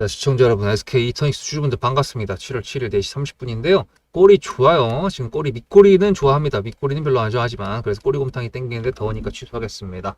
자, 시청자 여러분, SK 이터닉스 주주분들 반갑습니다. 7월 7일 4시 30분인데요. 꼬리 좋아요. 지금 꼬리, 밑꼬리는 좋아합니다. 밑꼬리는 별로 안 좋아하지만, 그래서 꼬리곰탕이 땡기는데 더우니까 취소하겠습니다.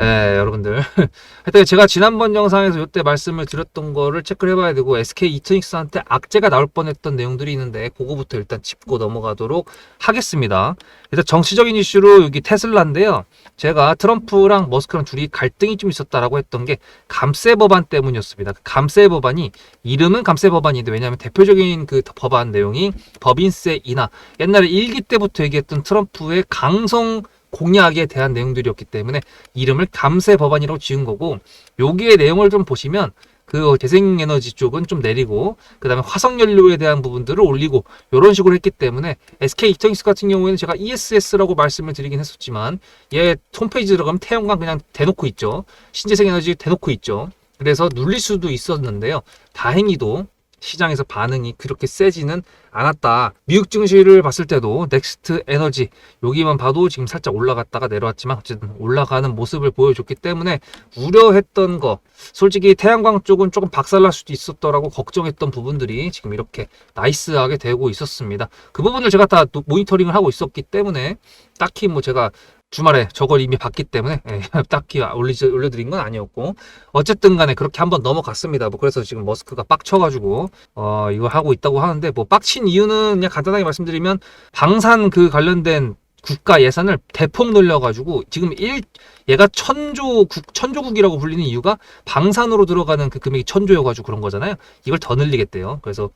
예, 여러분들. 하여튼 제가 지난번 영상에서 이때 말씀을 드렸던 거를 체크를 해봐야 되고, SK 이터닉스한테 악재가 나올 뻔했던 내용들이 있는데, 그거부터 일단 짚고 넘어가도록 하겠습니다. 일단 정치적인 이슈로 여기 테슬라인데요. 제가 트럼프랑 머스크랑 둘이 갈등이 좀 있었다라고 했던 게 감세 법안 때문이었습니다. 그 감세 법안이 이름은 감세 법안인데 왜냐하면 대표적인 그 법안 내용이 법 인세 인하. 옛날에 일기 때부터 얘기했던 트럼프의 강성 공약에 대한 내용들이었기 때문에 이름을 감세 법안이라고 지은 거고 여기에 내용을 좀 보시면 그 재생에너지 쪽은 좀 내리고 그 다음에 화석연료에 대한 부분들을 올리고 이런 식으로 했기 때문에 SK 이터닉스 같은 경우에는 제가 ESS라고 말씀을 드리긴 했었지만 얘 홈페이지 들어가면 태양광 그냥 대놓고 있죠. 신재생에너지 대놓고 있죠. 그래서 눌릴 수도 있었는데요. 다행히도 시장에서 반응이 그렇게 세지는 않았다. 미국 증시를 봤을 때도 넥스트 에너지 여기만 봐도 지금 살짝 올라갔다가 내려왔지만 어쨌든 올라가는 모습을 보여줬기 때문에 우려했던 거 솔직히 태양광 쪽은 조금 박살날 수도 있었더라고 걱정했던 부분들이 지금 이렇게 나이스하게 되고 있었습니다. 그 부분을 제가 다 노- 모니터링을 하고 있었기 때문에 딱히 뭐 제가 주말에 저걸 이미 봤기 때문에 예, 딱히 올리, 올려드린 건 아니었고 어쨌든 간에 그렇게 한번 넘어갔습니다. 뭐 그래서 지금 머스크가 빡쳐가지고 어 이거 하고 있다고 하는데 뭐 빡친 이유는 그냥 간단하게 말씀드리면 방산 그 관련된 국가 예산을 대폭 늘려가지고 지금 일 얘가 천조 국 천조국이라고 불리는 이유가 방산으로 들어가는 그 금액이 천조여가지고 그런 거잖아요. 이걸 더 늘리겠대요. 그래서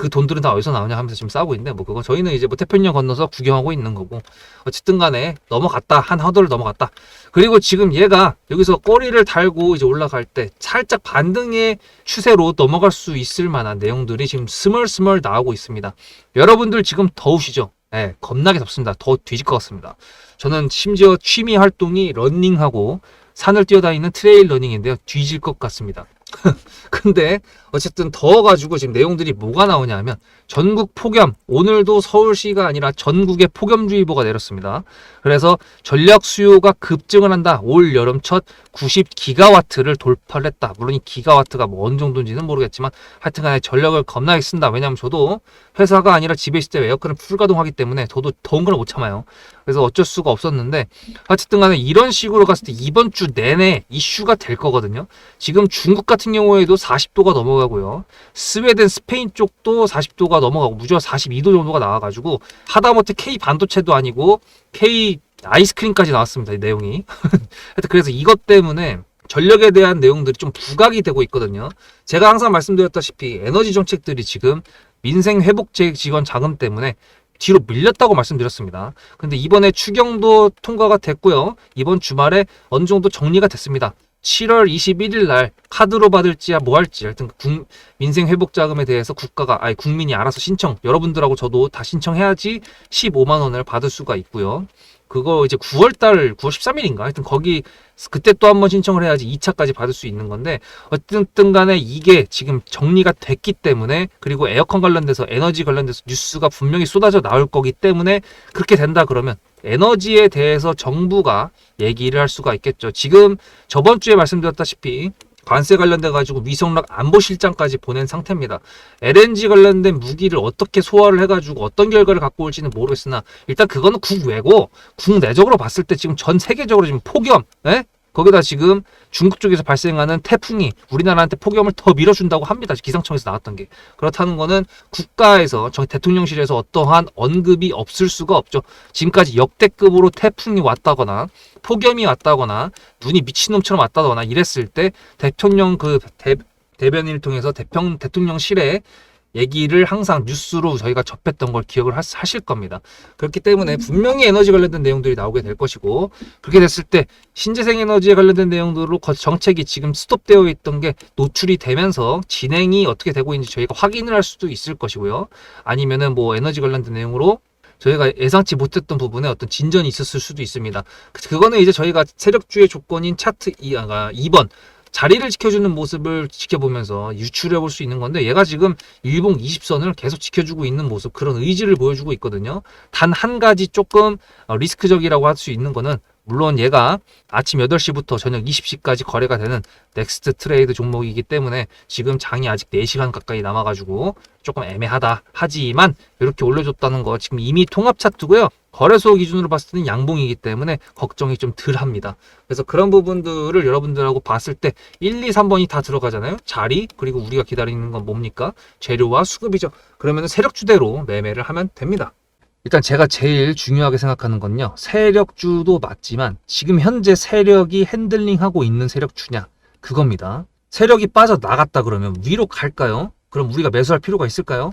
그 돈들은 다 어디서 나오냐 하면서 지금 싸우고 있는데 뭐 그거 저희는 이제 뭐 태평양 건너서 구경하고 있는 거고 어쨌든 간에 넘어갔다. 한 허들을 넘어갔다. 그리고 지금 얘가 여기서 꼬리를 달고 이제 올라갈 때 살짝 반등의 추세로 넘어갈 수 있을 만한 내용들이 지금 스멀스멀 나오고 있습니다. 여러분들 지금 더우시죠? 네, 겁나게 덥습니다. 더 뒤질 것 같습니다. 저는 심지어 취미 활동이 러닝하고 산을 뛰어다니는 트레일 러닝인데요. 뒤질 것 같습니다 근데 어쨌든 더워가지고 지금 내용들이 뭐가 나오냐면 전국 폭염 오늘도 서울시가 아니라 전국에 폭염주의보가 내렸습니다. 그래서 전력 수요가 급증을 한다. 올 여름 첫 90기가와트를 돌파를 했다. 물론 이 기가와트가 뭐 어느 정도인지는 모르겠지만 하여튼간에 전력을 겁나게 쓴다. 왜냐하면 저도 회사가 아니라 집에 있을 때 에어컨을 풀 가동하기 때문에 저도 더운 걸 못 참아요. 그래서 어쩔 수가 없었는데 어쨌든 간에 이런 식으로 갔을 때 이번 주 내내 이슈가 될 거거든요. 지금 중국 같은 경우에도 40도가 넘어가고요. 스웨덴, 스페인 쪽도 40도가 넘어가고 무조건 42도 정도가 나와가지고 하다못해 K 반도체도 아니고 K 아이스크림까지 나왔습니다. 이 내용이. 하여튼 그래서 이것 때문에 전력에 대한 내용들이 좀 부각이 되고 있거든요. 제가 항상 말씀드렸다시피 에너지 정책들이 지금 민생 회복제 직원 자금 때문에 뒤로 밀렸다고 말씀드렸습니다. 근데 이번에 추경도 통과가 됐고요. 이번 주말에 어느 정도 정리가 됐습니다. 7월 21일 날 카드로 받을지야 뭐 할지 하여튼 국- 민생 회복 자금에 대해서 국가가 아니 국민이 알아서 신청 여러분들하고 저도 다 신청해야지 15만 원을 받을 수가 있고요. 그거 이제 9월 달 9월 13일인가 하여튼 거기 그때 또 한 번 신청을 해야지 2차까지 받을 수 있는 건데 어쨌든 간에 이게 지금 정리가 됐기 때문에 그리고 에어컨 관련돼서 에너지 관련돼서 뉴스가 분명히 쏟아져 나올 거기 때문에 그렇게 된다 그러면 에너지에 대해서 정부가 얘기를 할 수가 있겠죠. 지금 저번 주에 말씀드렸다시피 관세 관련돼 가지고 위성락 안보실장까지 보낸 상태입니다. LNG 관련된 무기를 어떻게 소화를 해가지고 어떤 결과를 갖고 올지는 모르겠으나 일단 그거는 국외고 국내적으로 봤을 때 지금 전 세계적으로 지금 폭염, 예? 거기다 지금 중국 쪽에서 발생하는 태풍이 우리나라한테 폭염을 더 밀어준다고 합니다. 기상청에서 나왔던 게 그렇다는 거는 국가에서 저 대통령실에서 어떠한 언급이 없을 수가 없죠. 지금까지 역대급으로 태풍이 왔다거나 폭염이 왔다거나 눈이 미친놈처럼 왔다거나 이랬을 때 대통령 그 대, 대변인을 통해서 대평, 대통령실에 얘기를 항상 뉴스로 저희가 접했던 걸 기억을 하, 하실 겁니다. 그렇기 때문에 분명히 에너지 관련된 내용들이 나오게 될 것이고 그렇게 됐을 때 신재생 에너지에 관련된 내용들로 거- 정책이 지금 스톱되어 있던 게 노출이 되면서 진행이 어떻게 되고 있는지 저희가 확인을 할 수도 있을 것이고요. 아니면은 뭐 에너지 관련된 내용으로 저희가 예상치 못했던 부분에 어떤 진전이 있었을 수도 있습니다. 그- 그거는 이제 저희가 세력주의 조건인 차트 2, 아, 2번 자리를 지켜주는 모습을 지켜보면서 유출해 볼 수 있는 건데 얘가 지금 일봉 20선을 계속 지켜주고 있는 모습 그런 의지를 보여주고 있거든요. 단 한 가지 조금 어, 리스크적이라고 할 수 있는 거는 물론 얘가 아침 8시부터 저녁 20시까지 거래가 되는 넥스트 트레이드 종목이기 때문에 지금 장이 아직 4시간 가까이 남아가지고 조금 애매하다 하지만 이렇게 올려줬다는 거 지금 이미 통합 차트고요. 거래소 기준으로 봤을 때는 양봉이기 때문에 걱정이 좀 덜 합니다. 그래서 그런 부분들을 여러분들하고 봤을 때 1, 2, 3번이 다 들어가잖아요. 자리 그리고 우리가 기다리는 건 뭡니까? 재료와 수급이죠. 그러면 세력주대로 매매를 하면 됩니다. 일단 제가 제일 중요하게 생각하는 건요. 세력주도 맞지만 지금 현재 세력이 핸들링하고 있는 세력주냐 그겁니다. 세력이 빠져나갔다 그러면 위로 갈까요? 그럼 우리가 매수할 필요가 있을까요?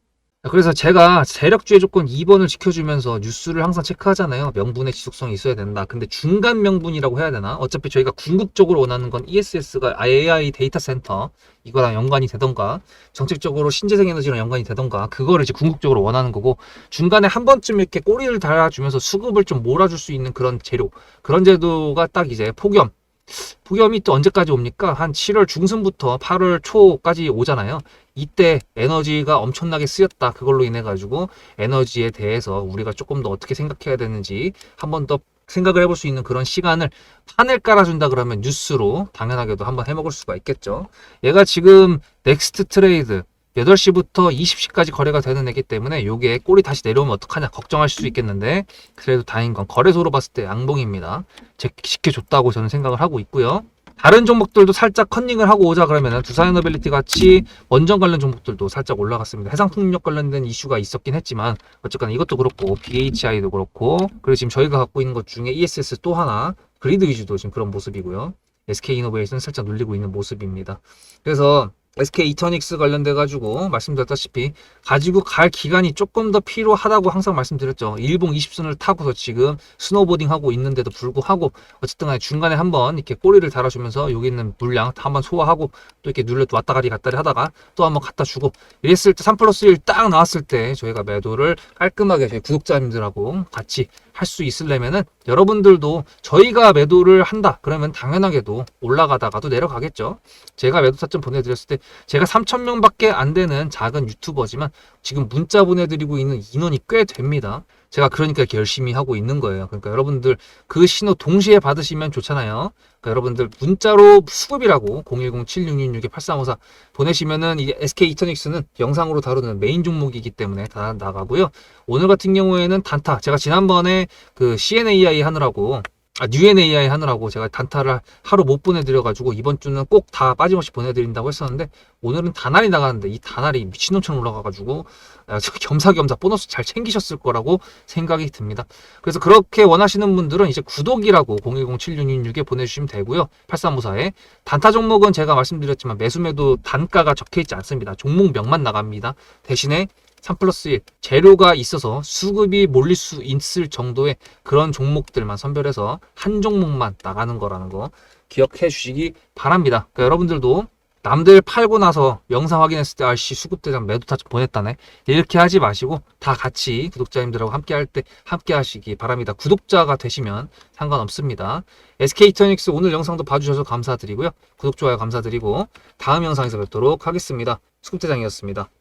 그래서 제가 세력주의 조건 2번을 지켜주면서 뉴스를 항상 체크하잖아요. 명분의 지속성이 있어야 된다. 근데 중간 명분이라고 해야 되나? 어차피 저희가 궁극적으로 원하는 건 ESS가 AI 데이터 센터 이거랑 연관이 되던가 정책적으로 신재생 에너지랑 연관이 되던가 그거를 이제 궁극적으로 원하는 거고 중간에 한 번쯤 이렇게 꼬리를 달아주면서 수급을 좀 몰아줄 수 있는 그런 재료 그런 제도가 딱 이제 폭염 폭염이 또 언제까지 옵니까? 한 7월 중순부터 8월 초까지 오잖아요. 이때 에너지가 엄청나게 쓰였다. 그걸로 인해 가지고 에너지에 대해서 우리가 조금 더 어떻게 생각해야 되는지 한번 더 생각을 해볼 수 있는 그런 시간을 판을 깔아준다 그러면 뉴스로 당연하게도 한번 해먹을 수가 있겠죠. 얘가 지금 넥스트 트레이드 8시부터 20시까지 거래가 되는 애기 때문에 요게 꼬리 다시 내려오면 어떡하냐 걱정하실 수 있겠는데 그래도 다행인 건 거래소로 봤을 때 양봉입니다. 제- 지켜줬다고 저는 생각을 하고 있고요. 다른 종목들도 살짝 컨닝을 하고 오자 그러면은 두산에너빌리티 같이 원전 관련 종목들도 살짝 올라갔습니다. 해상풍력 관련된 이슈가 있었긴 했지만 어쨌거나 이것도 그렇고 BHI도 그렇고 그리고 지금 저희가 갖고 있는 것 중에 ESS 또 하나 그리드 위주도 지금 그런 모습이고요. SK 이노베이션 살짝 눌리고 있는 모습입니다. 그래서 SK 이터닉스 관련돼 가지고 말씀드렸다시피 가지고 갈 기간이 조금 더 필요하다고 항상 말씀드렸죠. 일봉 20순을 타고서 지금 스노보딩 하고 있는데도 불구하고 어쨌든 간에 중간에 한번 이렇게 꼬리를 달아주면서 여기 있는 물량 다 한번 소화하고 또 이렇게 눌러 왔다 가리 갔다 리 하다가 또 한번 갖다 주고 이랬을 때 3 플러스 1 딱 나왔을 때 저희가 매도를 깔끔하게 저희 구독자님들하고 같이 할 수 있으려면은 여러분들도 저희가 매도를 한다 그러면 당연하게도 올라가다가도 내려가겠죠. 제가 매도 타점 보내드렸을 때 제가 3천 명밖에 안 되는 작은 유튜버지만 지금 문자 보내드리고 있는 인원이 꽤 됩니다. 제가 그러니까 열심히 하고 있는 거예요. 그러니까 여러분들 그 신호 동시에 받으시면 좋잖아요. 그러니까 여러분들 문자로 수급이라고 010-7666-8354 보내시면은 이제 SK 이터닉스는 영상으로 다루는 메인 종목이기 때문에 다 나가고요. 오늘 같은 경우에는 단타 제가 지난번에 그 CNAI 하느라고 아, UNAI 하느라고 제가 단타를 하루 못 보내드려가지고 이번 주는 꼭 다 빠짐없이 보내드린다고 했었는데 오늘은 다날이 나가는데 이 다날이 미친놈처럼 올라가가지고 아, 저 겸사겸사 보너스 잘 챙기셨을 거라고 생각이 듭니다. 그래서 그렇게 원하시는 분들은 이제 구독이라고 010-7666에 보내주시면 되고요. 8354에 단타 종목은 제가 말씀드렸지만 매수매도 단가가 적혀있지 않습니다. 종목명만 나갑니다. 대신에 3 플러스 1 재료가 있어서 수급이 몰릴 수 있을 정도의 그런 종목들만 선별해서 한 종목만 나가는 거라는 거 기억해 주시기 바랍니다. 그러니까 여러분들도 남들 팔고 나서 영상 확인했을 때 아씨 수급대장 매도 타점 보냈다네 이렇게 하지 마시고 다 같이 구독자님들하고 함께 할 때 함께 하시기 바랍니다. 구독자가 되시면 상관없습니다. SK이터닉스 오늘 영상도 봐주셔서 감사드리고요. 구독, 좋아요 감사드리고 다음 영상에서 뵙도록 하겠습니다. 수급대장이었습니다.